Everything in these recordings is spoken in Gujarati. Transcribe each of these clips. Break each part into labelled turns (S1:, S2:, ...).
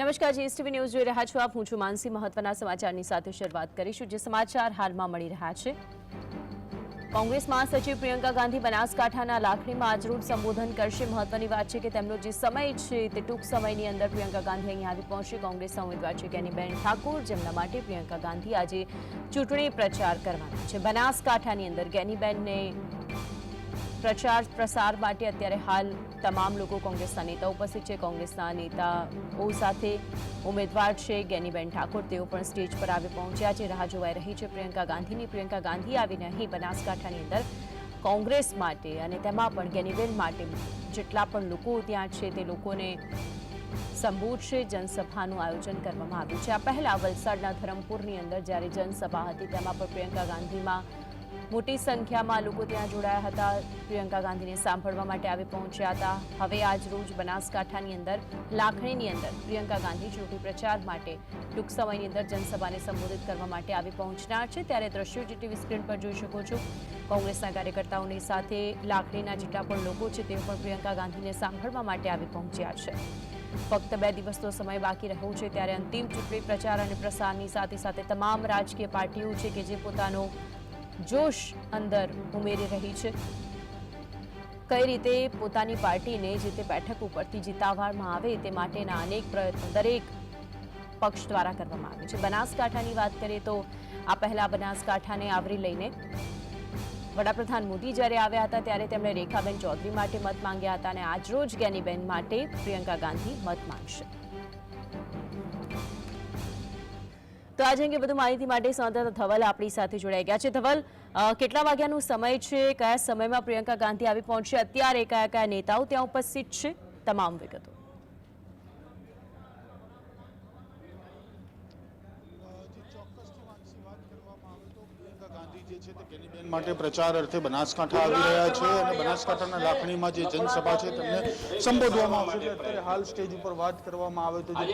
S1: નમસ્કાર, જીએસટીવી ન્યૂઝ જોઈ રહ્યા છો આપ. હું છું માનસી. મહત્વના સમાચારની સાથે શરૂઆત કરીશું, જે સમાચાર હાલમાં મળી રહ્યા છે. કોંગ્રેસ મહાસચિવ પ્રિયંકા ગાંધી બનાસકાંઠાના લાખણીમાં આજરૂપ સંબોધન કરશે. મહત્વની વાત છે કે તેમનો જે સમય છે તે ટૂંક સમયની અંદર પ્રિયંકા ગાંધી અહીં આવી પહોંચશે. કોંગ્રેસના ઉમેદવાર છે કેનીબેન ઠાકોર, જેમના માટે પ્રિયંકા ગાંધી આજે ચૂંટણી પ્રચાર કરવાના છે. બનાસકાંઠાની અંદર જ્ઞાનીબેનને પ્રચાર પ્રસાર માટે અત્યારે હાલ તમામ લોકો કોંગ્રેસના નેતા ઉપસ્થિત છે. કોંગ્રેસના નેતાઓ સાથે ઉમેદવાર છે ગેનીબેન ઠાકોર. તેઓ પણ સ્ટેજ પર આવી પહોંચ્યા છે. રાહ જોવાઈ રહી છે પ્રિયંકા ગાંધીની. પ્રિયંકા ગાંધી આવીને અહીં બનાસકાંઠાની અંદર કોંગ્રેસ માટે અને તેમાં પણ ગેનીબેન માટે જેટલા પણ લોકો ત્યાં છે તે લોકોને સંબોધશે જનસભાનું આયોજન કરવામાં આવ્યું છે. આ પહેલા વલસાડના ધરમપુરની અંદર જ્યારે જનસભા હતી, તેમાં પણ પ્રિયંકા ગાંધીમાં મોટી સંખ્યામાં લોકો ત્યાં જોડાયા હતા. પ્રિયંકા ગાંધીને સાંભળવા માટે આવી પહોંચ્યા હતા. હવે આજ રોજ બનાસકાંઠાની અંદર, લાખણીની અંદર પ્રિયંકા ગાંધી ચૂંટણી પ્રચાર માટે ટૂંક સમયની અંદર જનસભાને સંબોધિત કરવા માટે આવી પહોંચનાર છે. ત્યારે દ્રશ્યો જે ટીવી સ્ક્રીન પર જોઈ શકો છો. કોંગ્રેસના કાર્યકર્તાઓની સાથે લાખણીના જેટલા પણ લોકો છે તેઓ પણ પ્રિયંકા ગાંધીને સાંભળવા માટે આવી પહોંચ્યા છે. ફક્ત બે દિવસનો સમય બાકી રહ્યો છે ત્યારે અંતિમ ચૂંટણી પ્રચાર અને પ્રસારની સાથે સાથે તમામ રાજકીય પાર્ટીઓ છે કે જે પોતાનો જોશ અંદર ઉમેરી રહી છે. કઈ રીતે પોતાની પાર્ટીને જે તે બેઠક ઉપરથી જીતાવવામાં આવે તે માટેના અનેક પ્રયત્નો દરેક પક્ષ દ્વારા કરવામાં આવે છે. બનાસકાંઠાની વાત કરીએ તો આ પહેલા બનાસકાંઠાને આવરી લઈને વડાપ્રધાન મોદી જ્યારે આવ્યા હતા ત્યારે તેમણે રેખાબેન ચૌધરી માટે મત માંગ્યા હતા અને આજરોજ જ્ઞાનીબેન માટે પ્રિયંકા ગાંધી મત માંગશે. તો આજે અંગે વધુ માહિતી માટે સંવાદદાતા ધવલ આપણી સાથે જોડાઈ ગયા છે. ધવલ કેટલા વાગ્યાનો સમય છે? કયા સમયમાં પ્રિયંકા ગાંધી આવી પહોંચશે અત્યારે કયા કયા નેતાઓ ત્યાં ઉપસ્થિત છે? તમામ વિગતો
S2: જે ચોક્કસથી માનસી વાત કરવામાં આવે તો પ્રિયંકા ગાંધી જે છે તે ગેનીબેન માટે પ્રચાર અર્થે બનાસકાંઠા આવી રહ્યા છે અને બનાસકાંઠાના લાખણીમાં જે જનસભા છે તેમને સંબોધવામાં આવશે અત્યારે હાલ સ્ટેજ ઉપર વાત કરવામાં આવે તો જે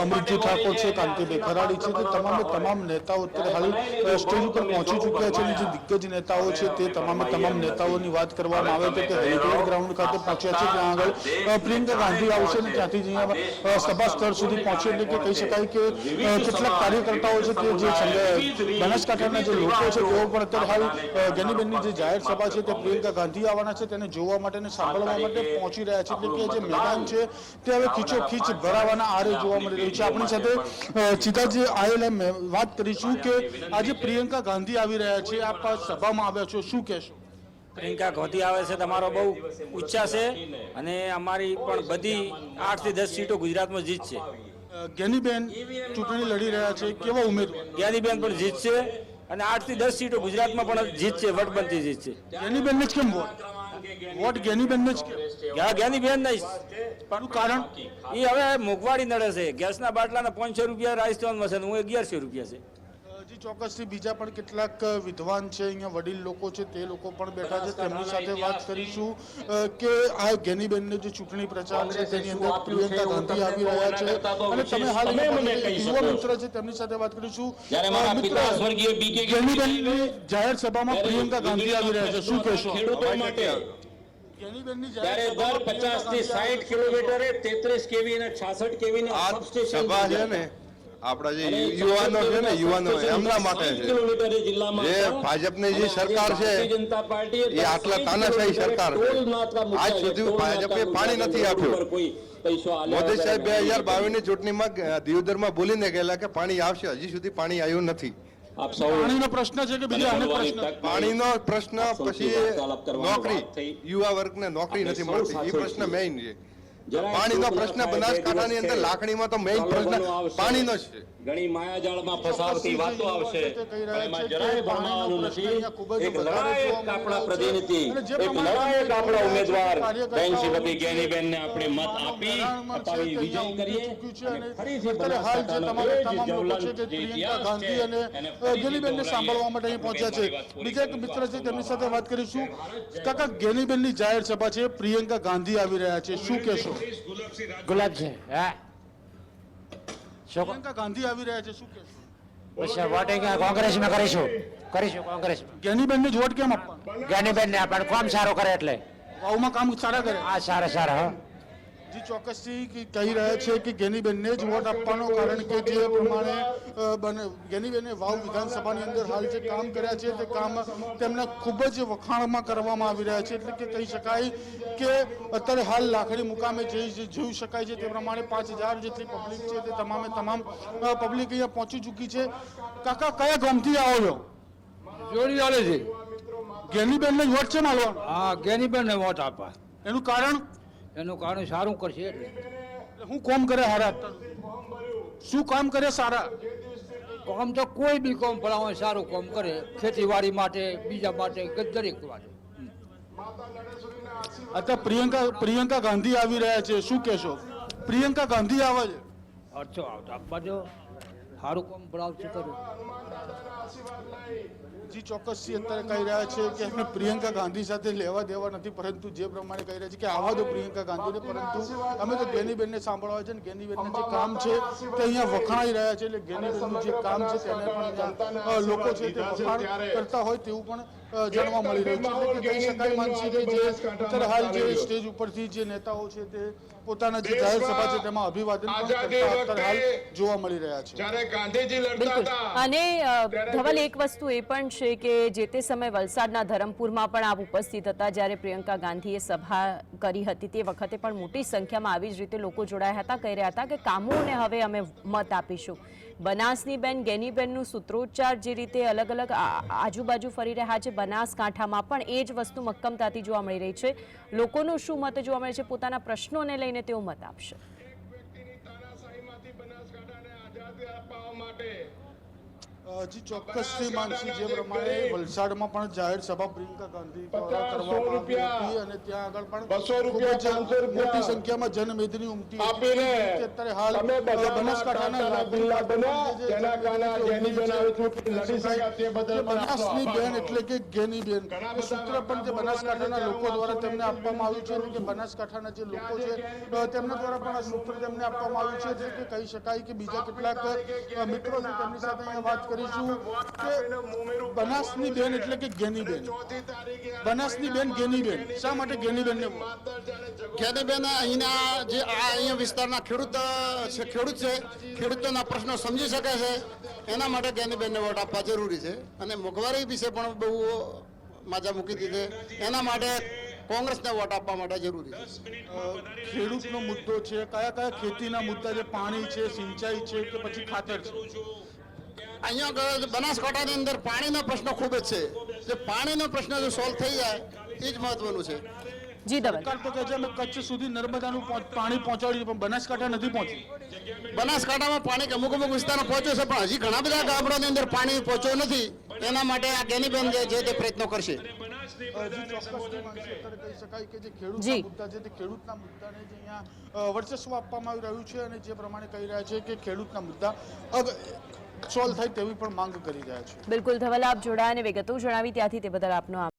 S2: અમૃતજી ઠાકોર છે કાંતિભાઈ ખરાડી છે તે તમામે તમામ નેતાઓ અત્યારે હાલ સ્ટેજ ઉપર પહોંચી ચૂક્યા છે અને જે દિગ્ગજ નેતાઓ છે તે તમામે તમામ નેતાઓની વાત કરવામાં આવે તો કે હેલિપેડ ગ્રાઉન્ડ ખાતે પહોંચ્યા છે ત્યાં આગળ પ્રિયંકા ગાંધી આવશે અને ત્યાંથી અહીંયા સભા સ્થળ સુધી પહોંચે એટલે કે કહી શકાય કે કેટલાક કાર્યકર્તાઓ છે તે જે બનાસકાંઠાના જે લોકો છે તેઓ પણ અત્યારે હાલ ગનીબેનની જે જાહેર સભા છે તે પ્રિયંકા ગાંધી આવવાના છે તેને જોવા માટે અને સાંભળવા માટે પહોંચી રહ્યા છે એટલે કે જે મેદાન છે તે હવે ખીચોખીચ ભરાવાના આરે જોવા મળી રહ્યું છે. આપણી સાથે અ, આયેલા મે- વાત કરીશું કે આજે પ્રિયંકા ગાંધી આવી રહ્યા છે. આપ સભામાં આવ્યા છો. શું કહેશો?
S3: પ્રિયંકા ગાંધી આવે છે તમારો બહુ ઊંચા છે અને અમારી પણ બધી આઠથી દસ સીટો ગુજરાતમાં જીતશે
S2: અ, ગેનીબેન ચૂંટણી લડી રહ્યા છે. કેવા ઉમેદવાર?
S3: જ્ઞાનીબેન પણ જીતશે અને આઠથી દસ સીટો ગુજરાતમાં પણ જીતશે વટબંધી જીતશે.
S2: ગેનીબેનને જ કેમ વોટ? વોટ ગેનીબેનને જ
S3: જ્ઞાનીબેન નહીં.
S2: પણ કારણ?
S3: એ હવે મોંઘવારી નડે છે. ગેસના બાટલાના પાંચસો રૂપિયા રાજસ્થાનમાં છે હું અગિયારસો રૂપિયા છે.
S2: ચોક્કસથી બીજા પણ કેટલાક વિદ્વાન છે અહીંયા વડીલ લોકો છે તે લોકો પણ બેઠા છે. તેમની સાથે વાત કરીશું કે આ ગેનીબેનનો જે ચૂંટણી પ્રચાર છે તેની અંદર પ્રિયંકા ગાંધી આવી રહ્યા છે. અને તમે હાલ
S4: મને કહી
S2: યુવા
S4: શકો.
S2: મિત્ર છે તેમની સાથે વાત કરીશું.
S4: જ્યારે મારા
S2: મિત્ર,
S4: પિતા સ્વર્ગીય બી
S2: ગેનીબેનની જાહેર સભામાં પ્રિયંકા ગાંધી આવી રહ્યા છે. શું કહેશો?
S4: ખેડૂતો માટે ત્યારે દર
S2: પચાસથી આવી
S4: કિલોમીટરે તેત્રીસ કેવી અને છાસઠ કેવી ને સબસ્ટેશન
S5: સભા છે ને આપણા જે યુવાનો છે ને યુવાનો એમના માટે છે. જે ભાજપની જે સરકાર છે,
S4: જનતા પાર્ટીએ
S5: એ આટલા તાનાશાહી સરકાર છે. આજ સુધી ભાજપે પાણી નથી આપ્યું. મોદી સાહેબ બે હજાર બાવીસની ચૂંટણીમાં દિયોદરમાં બોલીને ગયેલા કે પાણી આવશે. હજી સુધી પાણી આવ્યું નથી.
S2: પાણીનો પ્રશ્ન છે કે બીજા અનેક પ્રશ્ન?
S5: પાણીનો પ્રશ્ન પછી નોકરી. યુવા વર્ગ વર્ગને નોકરી નથી મળતી. એ પ્રશ્ન. મેઇન છે. પાણીનો પ્રશ્ન બનાસકાંઠાની અંદર. લાખણીમાં તો મેઇન પ્રશ્ન. પાણીનો છે
S4: ઘણી માયાજાળમાં ફસાવતી વાતો આવશે એમાં જરાય ભરમાવાનું નથી એક લડાયક આપણા. પ્રતિનિધિ એક લડાયક આપણા ઉમેદવાર બેન શ્રીમતી જ્ઞાનીબેનને આપણે મત આપી અપાવી વિજય કરીએ અને ફરીથી
S2: અત્યારે હાલ જે
S4: બનાસકાંઠાનો.
S2: સાંભળવા માટે અહીં પહોંચ્યા છે બીજા એક મિત્ર છે તેમની સાથે વાત કરીશું કાકા ગેનીબેનની જાહેર સભા છે પ્રિયંકા ગાંધી આવી રહ્યા છે શું કહેશો
S6: ગુલાબ ગુલાબસિંહ હા. શું
S2: પ્રિયંકા ગાંધી આવી રહ્યા છે શું કહેશો?
S6: પછી વોટિંગ કોંગ્રેસમાં કરીશું? કરીશું કોંગ્રેસ
S2: ગેનીબેનને જ વોટ કેમ આપવા
S6: જ્ઞાનીબેન ને આપણે કામ સારું કરે એટલે?
S2: વાવમાં કામ સારા કરે?
S6: આ સારા સારા હા.
S2: જી ચોક્કસથી કહી રહ્યા છે કે ગેનીબેનને જ વોટ આપવાનો કારણ કે જે પ્રમાણે બને ગેનીબેને વાવ વિધાનસભાની અંદર હાલ જે કામ કર્યા છે તે કામ તેમને ખૂબ જ વખાણમાં કરવામાં આવી રહ્યા છે. એટલે કે કહી શકાય કે અત્યારે હાલ લાખણી મુકામે જે જોઈ શકાય છે તે પ્રમાણે પાંચ હજાર જેટલી પબ્લિક છે તે તમામે તમામ પબ્લિક અહીંયા પહોંચી ચૂકી છે. કાકા કયા ગામથી આવો છો?
S7: જોડી આવે છે.
S2: ગેનીબેનને વોટ છે માલવાનો
S7: હા ગેનીબેનને વોટ આપવા.
S2: એનું કારણ?
S7: એનું કારણ સારું કરશે એટલે.
S2: હું કોમ કરે હારા? શું કામ કરે સારા?
S7: કોમ તો કોઈ બી કોમ ભલાવે સારું કોમ કરે. ખેતીવાડી માટે બીજા માટે દરેક માટે.
S2: અત્યારે પ્રિયંકા પ્રિયંકા ગાંધી આવી રહ્યા છે. શું કહેશો? પ્રિયંકા ગાંધી આવે છે?
S7: અચ્છો આવતા દો. સારું કોમ ભલાવશે કરું
S2: જી ચોક્કસથી અત્યારે કહી રહ્યા છે કે અમે પ્રિયંકા ગાંધી સાથે લેવા દેવા નથી પરંતુ જે પ્રમાણે કહી રહ્યા છે કે આવા દો પ્રિયંકા ગાંધીને પરંતુ અમે તો ગેનીબેનને સાંભળવા છે ને બેન જે કામ છે તે અહીંયા વખણાઈ રહ્યા છે એટલે ગેનીબેનનું જે કામ છે તેને પણ લોકો છે તે વખાણ કરતા હોય તેવું પણ જાણવા મળી રહ્યું છે કહી શકાય માનસી જે અત્યારે હાલ જે સ્ટેજ ઉપરથી જે નેતાઓ છે તે પોતાના જે જાહેર સભા છે તેમાં અભિવાદન પણ અત્યારે હાલ જોવા મળી રહ્યા છે.
S8: જ્યારે ગાંધીજી લડતા
S1: બિલકુલ.
S8: હતા
S1: અને ધવલ એક વસ્તુ એ પણ છે કે જે તે સમયે વલસાડના ધરમપુરમાં પણ આપ ઉપસ્થિત હતા જ્યારે પ્રિયંકા ગાંધીએ સભા કરી હતી તે વખતે પણ મોટી સંખ્યામાં આવી જ રીતે લોકો જોડાયા હતા કહી રહ્યા હતા કે કામોને હવે અમે મત આપીશું. બનાસની બેન ગેનીબેનનું સૂત્રોચ્ચાર જે રીતે અલગ અલગ આજુબાજુ ફરી રહ્યા છે, બનાસકાંઠામાં પણ એ જ વસ્તુ મક્કમતાથી જોવા મળી રહી છે. લોકોનું શું મત જોવા મળે છે? પોતાના પ્રશ્નોને લઈને તેઓ મત આપશે.
S2: અ, જી ચોક્કસથી માનસી જે પ્રમાણે વલસાડમાં પણ જાહેર સભા પ્રિયંકા ગાંધી કરવામાં હતી અને ત્યાં આગળ પણ
S8: બસો રૂપિયા,
S2: જ મોટી સંખ્યામાં જનમેદની ઉમટી અત્યારે હાલ બનાસકાંઠાના જે બેન એટલે કે ગેની બેન. સૂત્ર પણ જે બનાસકાંઠાના લોકો દ્વારા તેમને આપવામાં આવ્યું છે કે બનાસકાંઠાના જે લોકો છે તેમના દ્વારા પણ આ સૂત્ર તેમને આપવામાં આવ્યું છે એટલે કે કહી શકાય કે બીજા કેટલાક મિત્રો તેમની સાથે વાત કરીશું કે બનાસની બેન એટલે કે ગેની બેન. બનાસની બેન ગેની બેન. શા માટે ગેની બેનને
S9: ખેતીબેન અહીંના જે આ અહીંયા વિસ્તારના ખેડૂત છે ખેડૂત છે ખેડૂતોના પ્રશ્નો સમજી શકે છે. એના માટે ગેનીબેનને વોટ આપવા જરૂરી છે. અને મોંઘવારી વિશે પણ બહુ માજા મૂકી દીધે એના માટે કોંગ્રેસને વોટ આપવા માટે જરૂરી છે.
S2: ખેડૂતનો મુદ્દો છે કયા કયા ખેતીના મુદ્દા છે? પાણી છે સિંચાઈ છે કે પછી ખાતર છે?
S9: અહીંયા બનાસકાંઠાની અંદર પાણીનો પ્રશ્ન ખૂબ જ છે. જે પાણીનો પ્રશ્ન જો સોલ્વ થઈ જાય એ જ મહત્વનું છે.
S1: જી
S2: સરકાર તો કહે છે અમે કચ્છ સુધી નર્મદાનું પાણી પહોંચાડ્યું પણ બનાસકાંઠા નથી પહોંચ્યું.
S9: બનાસકાંઠામાં પાણી અમુક અમુક વિસ્તારમાં પહોંચ્યું છે પણ હજી ઘણા બધા ગામડાની અંદર પાણી પહોંચ્યું નથી. એના માટે આ જ્ઞાનીબેન જે છે તે પ્રયત્નો કરશે.
S2: જી ચોક્કસથી માનસી અત્યારે કહી શકાય કે જે ખેડૂતના મુદ્દા છે ખેડૂતના મુદ્દાને જે અહીંયા વર્ચસ્વ આપવામાં આવી રહ્યું છે અને જે પ્રમાણે કહી રહ્યા છે કે ખેડૂતના મુદ્દા. સોલ્વ થાય તેવી પણ માંગ કરી રહ્યા છે.
S1: બિલકુલ, ધવલ આપ જોડાયા અને વિગતો જણાવી, ત્યાંથી તે બદલ આપનો